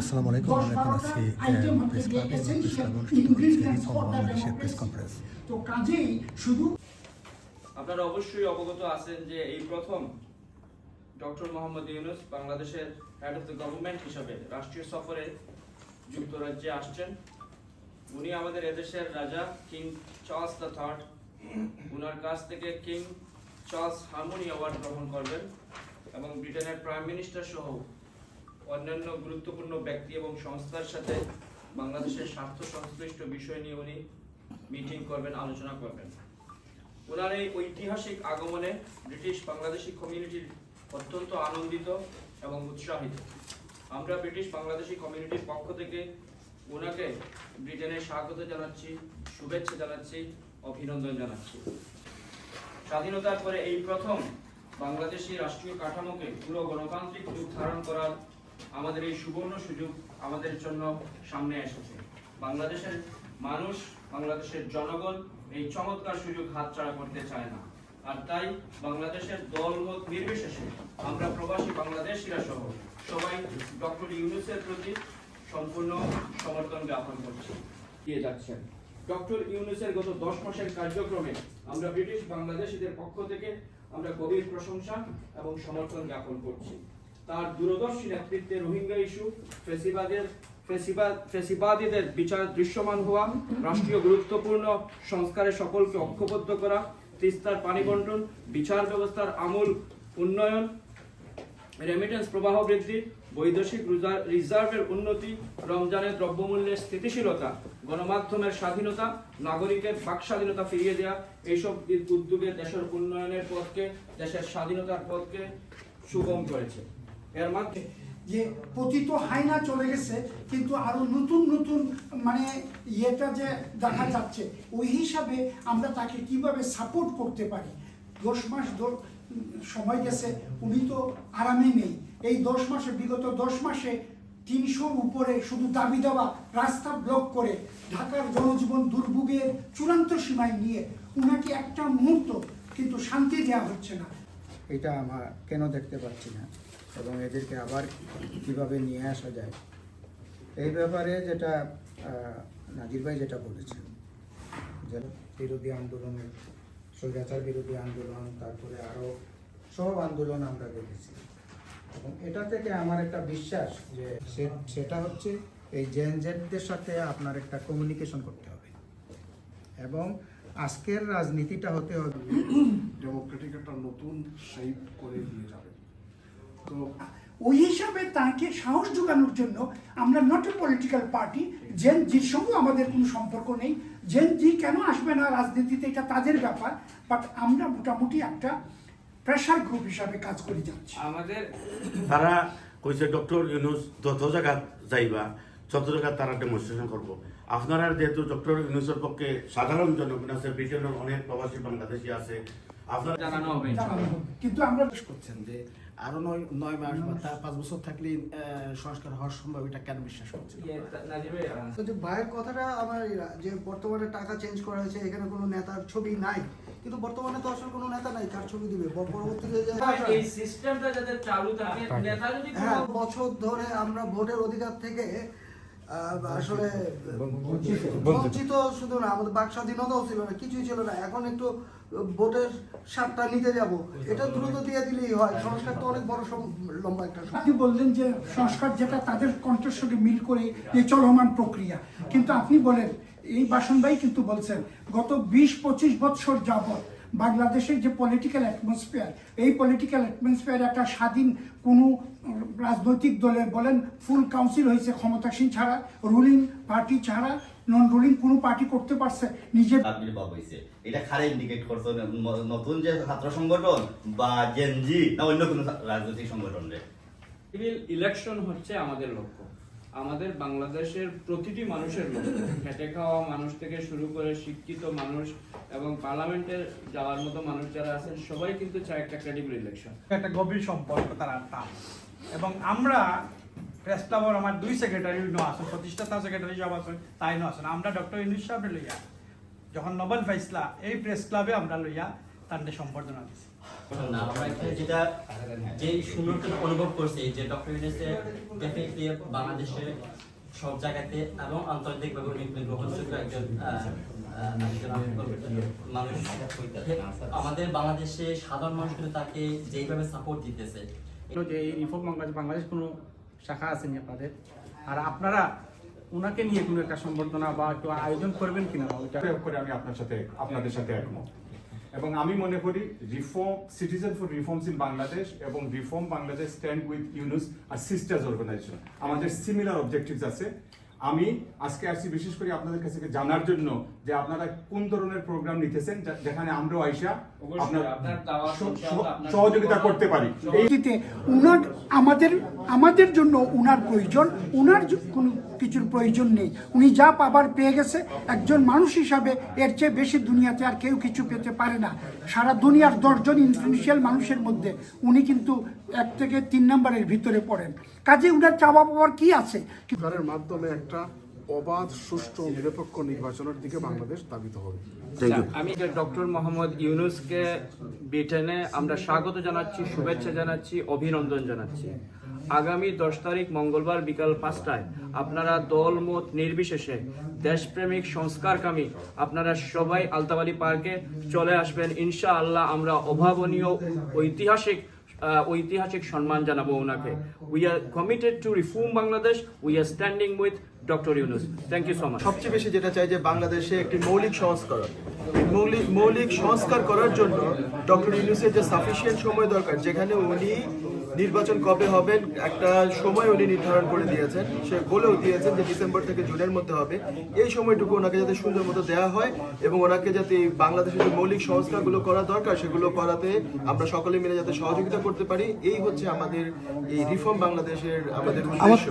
আসসালামু আলাইকুম। আমরা এখন আছি, প্রেস ক্লাবে বাংলাদেশের প্রেস কনফারেন্স তো কাজেই শুধু আপনারা অবশ্যই অবগত আছেন যে এই প্রথম ডক্টর মোহাম্মদ ইউনুস বাংলাদেশের হেড অফ দ্য গভর্নমেন্ট হিসাবে রাষ্ট্রীয় সফরে যুক্তরাজ্যে আসছেন। উনি আমাদের এদেশের রাজা কিং চার্লস দ্য থার্ড উনার কাছ থেকে কিং চার্লস হারমোনি অ্যাওয়ার্ড গ্রহণ করবেন এবং ব্রিটেনের প্রাইম মিনিস্টার সহ অন্যান্য গুরুত্বপূর্ণ ব্যক্তি এবং সংস্থার সাথে বাংলাদেশের স্বার্থ সংশ্লিষ্ট বিষয় নিয়ে উনি মিটিং করবেন, আলোচনা করবেন। ওনার এই ঐতিহাসিক আগমনে ব্রিটিশ বাংলাদেশি কমিউনিটির অত্যন্ত আনন্দিত এবং উৎসাহিত। আমরা ব্রিটিশ বাংলাদেশি কমিউনিটির পক্ষ থেকে ওনাকে ব্রিটেনে স্বাগত জানাচ্ছি, শুভেচ্ছা জানাচ্ছি, অভিনন্দন জানাচ্ছি। স্বাধীনতার পরে এই প্রথম বাংলাদেশি রাষ্ট্রীয় কাঠামোকে পুরো গণতান্ত্রিক রূপ ধারণ করার আমাদের এই সুবর্ণ সুযোগ আমাদের জন্য সামনে এসেছে। বাংলাদেশের মানুষ, বাংলাদেশের জনগণ এই চমৎকার সুযোগ হাতছাড়া করতে চায় না। আর তাই বাংলাদেশের দলমত নির্বিশেষে আমরা প্রবাসী বাংলাদেশিরা সহ সবাই ডক্টর ইউনুসের প্রতি সম্পূর্ণ সমর্থন জ্ঞাপন করছি। দিয়ে যাচ্ছেন? ডক্টর ইউনুসের গত দশ মাসের কার্যক্রমে আমরা ব্রিটিশ বাংলাদেশিদের পক্ষ থেকে আমরা গভীর প্রশংসা এবং সমর্থন জ্ঞাপন করছি। তার দূরদর্শী নেতৃত্বে রোহিঙ্গা ইস্যু, ফেসিবাদের ফেসিবাদ ফেসিবাদীদের বিচার দৃশ্যমান হওয়া, রাষ্ট্রীয় গুরুত্বপূর্ণ সংস্কারে সকলকে ঐক্যবদ্ধ করা, তিস্তার পানি বন্টন, বিচার ব্যবস্থার আমূল উন্নয়ন রেমিটেন্স প্রবাহ বৃদ্ধি, বৈদেশিক রিজার্ভের উন্নতি, রমজানের দ্রব্যমূল্যের স্থিতিশীলতা, গণমাধ্যমের স্বাধীনতা, নাগরিকের বাক স্বাধীনতা ফিরিয়ে দেওয়া এইসব উদ্যোগে দেশের উন্নয়নের পথকে, দেশের স্বাধীনতার পথকে সুগম করেছে। এর মাধ্যমে যে পতিত হায়না চলে গেছে, কিন্তু আরও নতুন নতুন মানে ইয়েটা যে দেখা যাচ্ছে, ওই হিসাবে আমরা তাকে কীভাবে সাপোর্ট করতে পারি? দশ মাস সময় গেছে, উনি তো আরামে নেই। এই দশ মাসে, বিগত দশ মাসে তিনশোর উপরে শুধু দাবি দেওয়া, রাস্তা ব্লক করে ঢাকার জনজীবন দুর্ভোগের চূড়ান্ত সীমায় নিয়ে উনাকে একটা মুহূর্ত কিন্তু শান্তি দেওয়া হচ্ছে না। এটা আমরা কেন দেখতে পাচ্ছি না? এবং এদেরকে আবার কীভাবে নিয়ে আসা যায়। এই ব্যাপারে যেটা নাজির ভাই যেটা বলেছেন, যে বিরোধী আন্দোলনের, স্বৈরাচার বিরোধী আন্দোলন, তারপরে আরও সব আন্দোলন আমরা দেখেছি। এবং এটা থেকে আমার একটা বিশ্বাস যে সেটা হচ্ছে এই জেন জেডদের সাথে আপনার একটা কমিউনিকেশন করতে হবে। এবং আজকের রাজনীতিটা হতে হবে ডেমোক্রেটিক একটা নতুন শেপ করে দিয়ে যাবে। তো ওই হিসাবে তাকে সাহস যোগানোর জন্য আমরা not a political party Gen জির সঙ্গে আমাদের কোনো সম্পর্ক নেই। জেন জি কেন আসবে না রাজনীতিতে এটা তাদের ব্যাপার বাট আমরা মোটামুটি একটা প্রেশার গ্রুপ হিসাবে কাজ করে যাচ্ছি। আমাদের তারা কইছে ডক্টর ইউনুস যত জায়গা যাইবা তত জায়গা তারা ডেমনস্ট্রেশন করব। আপনারা যেহেতু ডক্টর ইউনুসের পক্ষে সাধারণ জনগণ আছে ব্রিটেনের অনেক প্রবাসী বাংলাদেশি আছে আপনারা জানানো হবে। কিন্তু আমরা করছেন যে আরও নয় নয় মাস বা তার পাঁচ বছর থাকলে সংস্কার হওয়ার সম্ভব এটা কেন বিশ্বাস করছে ইয়ে, যে ভাইয়ের কথাটা আমার যে বর্তমানে টাকা চেঞ্জ করা হয়েছে এখানে কোনো নেতার ছবি নাই। কিন্তু বর্তমানে তো আসলে কোনো নেতা নাই কার ছবি দিবে? পরবর্তীতে যে এই সিস্টেমটা যাতে চালু থাকে নেতা যদি হ্যাঁ বছর ধরে আমরা ভোটের অধিকার থেকে আসলে বঞ্চিত। শুধু না আমাদের বাক স্বাধীনতাও ছিল না কিছুই ছিল না। এখন একটু ভোটের স্বাদটা নিতে যাব। এটা দ্রুত দিয়ে দিলেই হয়। সংস্কার তো অনেক বড় লম্বা একটা আপনি বললেন যে সংস্কার যেটা তাদের কণ্ঠের সঙ্গে মিল করে এই চলমান প্রক্রিয়া। কিন্তু আপনি বলেন এই বাসন ভাই কিন্তু বলছেন গত বিশ পঁচিশ বৎসর যাবৎ বাংলাদেশের যে পলিটিক্যাল অ্যাটমসফিয়ার এই পলিটিক্যাল অ্যাটমসফিয়ার একটা স্বাধীন কোনো রাজনৈতিক দলের বলেন ফুল কাউন্সিল হয়েছে ক্ষমতাসীন ছাড়া রুলিং পার্টি ছাড়া নন রুলিং কোনো পার্টি করতে পারছে নিজের আবির্ভাব হয়েছে। এটা খারে ইন্ডিকেট করছে নতুন যে ছাত্র সংগঠন বা জেনজি না অন্য কোনো রাজনৈতিক সংগঠন রে। ইলেকশন হচ্ছে আমাদের লক্ষ্য। আমাদের বাংলাদেশের প্রতিটি মানুষের লক্ষ্য খেটে খাওয়া মানুষ থেকে শুরু করে শিক্ষিত মানুষ এবং পার্লামেন্টে যাওয়ার মতো মানুষ যারা আছেন, সবাই কিন্তু চায় একটা ক্রেডিবল ইলেকশন একটা গভীর সম্পর্ক তারা তার। এবং আমরা প্রেস ক্লাবর আমার দুই সেক্রেটারি ন আছে প্রতিষ্ঠাতা সেক্রেটারি সব আছে তাই ন আছেন। আমরা ডক্টর ইউনুস সাহেব লইয়া, যখন নোবেল পাইছিলা, এই প্রেস ক্লাবে আমরা লইয়া তার সম্বর্ধনা দিছি। না আমরা এখানে যেটা যে অনুভব করছি যে ডক্টর ইউনিসে ডেফিনেটলি বাংলাদেশে সব জায়গাতে এবং আন্তর্জাতিকভাবে উনি গ্রহণযোগ্য একজন মানুষ। আমাদের বাংলাদেশে সাধারণ মানুষ কিন্তু তাকে যেইভাবে সাপোর্ট দিতেছে। যে এই রিফর্ম বাংলাদেশ বাংলাদেশ কোনো শাখা আছে নি আপনাদের? আর আপনারা ওনাকে নিয়ে কোনো একটা সম্বর্ধনা বা একটু আয়োজন করবেন কিনা? ওইটা করে আমি আপনার সাথে আপনাদের সাথে একমত। এবং আমি মনে করি reform citizen for reforms in Bangladesh এবং reform Bangladesh stand with Yunus R sisters organisation আমাদের সিমিলার অবজেক্টিভস আছে। আমি আজকে আসছি বিশেষ করে আপনাদের কাছে জানার জন্য যে আপনারা কোন ধরনের প্রোগ্রাম নিতেছেন যেখানে আমরাও আইসা সহযোগিতা করতে পারি। এই দিতে উনার আমাদের আমাদের জন্য উনার প্রয়োজন উনার কোনো কিছুর প্রয়োজন নেই। উনি যা পাবার পেয়ে গেছে একজন মানুষ হিসাবে এর চেয়ে বেশি দুনিয়াতে আর কেউ কিছু পেতে পারে না। সারা দুনিয়ার দশজন ইনফ্লুয়েন্সিয়াল মানুষের মধ্যে উনি কিন্তু এক থেকে তিন নম্বরের ভিতরে পড়েন। কাজে উনার চাওয়া পাওয়ার কি আছে? মাধ্যমে একটা অবাধ সুষ্ঠু নিরপেক্ষ নির্বাচনের দিকে বাংলাদেশ দাবিত হবে। আমি ডক্টর মোহাম্মদ ইউনুসকে ব্রিটেনে আমরা স্বাগত জানাচ্ছি শুভেচ্ছা জানাচ্ছি অভিনন্দন জানাচ্ছি। আগামী দশ তারিখ মঙ্গলবার বিকাল পাঁচটায় আপনারা দল মত নির্বিশেষে দেশপ্রেমিক সংস্কারকামী আপনারা সবাই আলতাবালি পার্কে চলে আসবেন। ইনশা আল্লাহ আমরা অভাবনীয় ঐতিহাসিক ঐতিহাসিক সম্মান জানাব ওনাকে। We are committed to reform Bangladesh we are standing with doctor Yunus thank you so much সবচেয়ে বেশি যেটা চাই যে বাংলাদেশে একটি মৌলিক সংস্কার মৌলিক মৌলিক সংস্কার করার জন্য ডক্টর ইউনুসের যে সাফিসিয়েন্ট সময় দরকার যেখানে উনি নির্বাচন কবে হবেন একটা সময় উনি নির্ধারণ করে দিয়েছেন সে বলেও দিয়েছেন যে ডিসেম্বর থেকে জুনের মধ্যে হবে। এই সময়টুকু ওনাকে যাতে সুন্দর মতো দেওয়া হয় এবং ওনাকে যাতে এই বাংলাদেশের যে মৌলিক সংস্কারগুলো করা দরকার সেগুলো করাতে আমরা সকলে মিলে যাতে সহযোগিতা করতে পারি এই হচ্ছে আমাদের এই রিফর্ম বাংলাদেশের আমাদের উদ্দেশ্য।